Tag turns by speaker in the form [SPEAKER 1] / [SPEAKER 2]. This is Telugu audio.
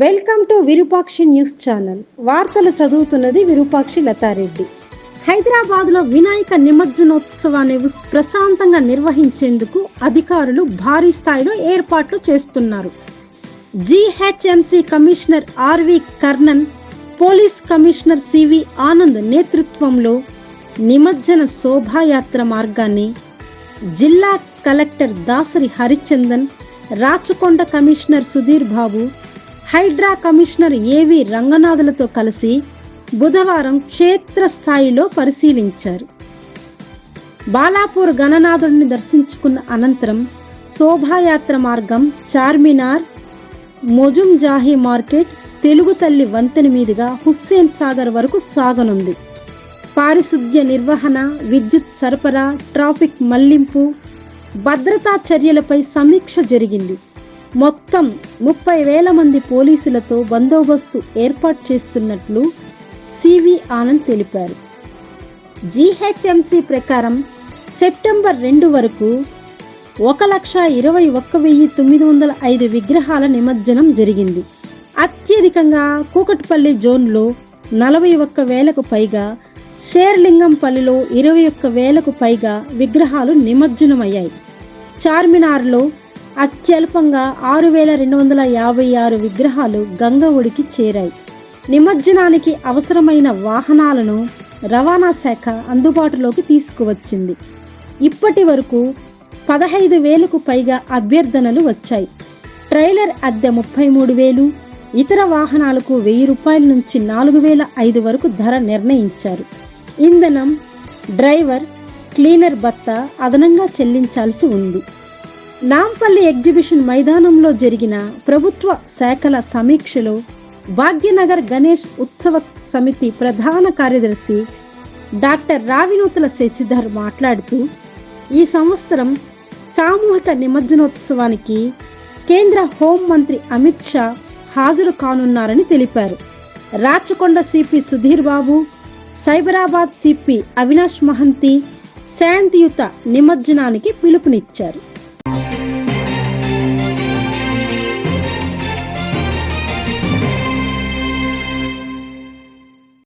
[SPEAKER 1] Welcome to Virupakshi news channel. వార్తలు చదువుతున్నది విరూపాక్షి లతారెడ్డి. హైదరాబాద్లో వినాయక నిమజ్జనోత్సవాన్ని ప్రశాంతంగా నిర్వహించేందుకు అధికారులు భారీ స్థాయిలో ఏర్పాట్లు చేస్తున్నారు. GHMC commissioner R V Karnan police commissioner C V Anand నేతృత్వంలో నిమజ్జన శోభాయాత్ర మార్గాన్ని జిల్లా collector Dasari Harichandan Rachakonda commissioner Sudheer Babu HYDRAA commissioner A V రంగనాథులతో కలిసి బుధవారం క్షేత్రస్థాయిలో పరిశీలించారు. బాలాపూర్ గణనాథుడిని దర్శించుకున్న అనంతరం శోభాయాత్ర మార్గం చార్మినార్ మొజుంజాహి మార్కెట్ తెలుగు తల్లి వంతెన మీదుగా హుస్సేన్ సాగర్ వరకు సాగనుంది. పారిశుద్ధ్య నిర్వహణ విద్యుత్ సరఫరా ట్రాఫిక్ మళ్ళింపు భద్రతా చర్యలపై సమీక్ష జరిగింది. మొత్తం ముప్పై వేల మంది పోలీసులతో బందోబస్తు ఏర్పాటు చేస్తున్నట్లు సివి ఆనంద్ తెలిపారు. జీహెచ్ఎంసీ ప్రకారం సెప్టెంబర్ రెండు వరకు ఒక లక్ష ఇరవై ఒక్క వెయ్యి తొమ్మిది వందల ఐదు విగ్రహాల నిమజ్జనం జరిగింది. అత్యధికంగా కూకట్పల్లి జోన్లో నలభై ఒక్క వేలకు పైగా షేర్లింగంపల్లిలో ఇరవై ఒక్క వేలకు పైగా విగ్రహాలు నిమజ్జనమయ్యాయి. చార్మినార్లో అత్యల్పంగా ఆరు వేల రెండు వందల యాభై ఆరు విగ్రహాలు గంగ ఒడికి చేరాయి. నిమజ్జనానికి అవసరమైన వాహనాలను రవాణా శాఖ అందుబాటులోకి తీసుకువచ్చింది. ఇప్పటి వరకు పదహైదు వేలకు పైగా అభ్యర్థనలు వచ్చాయి. ట్రైలర్ అద్దె ముప్పై మూడు వేలు ఇతర వాహనాలకు వెయ్యి రూపాయల నుంచి నాలుగు వేల ఐదు వరకు ధర నిర్ణయించారు. ఇంధనం డ్రైవర్ క్లీనర్ భత్త అదనంగా చెల్లించాల్సి ఉంది. నాంపల్లి ఎగ్జిబిషన్ మైదానంలో జరిగిన ప్రభుత్వ శాఖల సమీక్షలో భాగ్యనగర్ గణేష్ ఉత్సవ సమితి ప్రధాన కార్యదర్శి డాక్టర్ రావినూతుల శశిధర్ మాట్లాడుతూ ఈ సంవత్సరం సామూహిక నిమజ్జనోత్సవానికి కేంద్ర హోంమంత్రి అమిత్ షా హాజరు కానున్నారని తెలిపారు. రాచకొండ సిపి సుధీర్ బాబు సైబరాబాద్ సిపి అవినాష్ మహంతి శాంతియుత నిమజ్జనానికి పిలుపునిచ్చారు.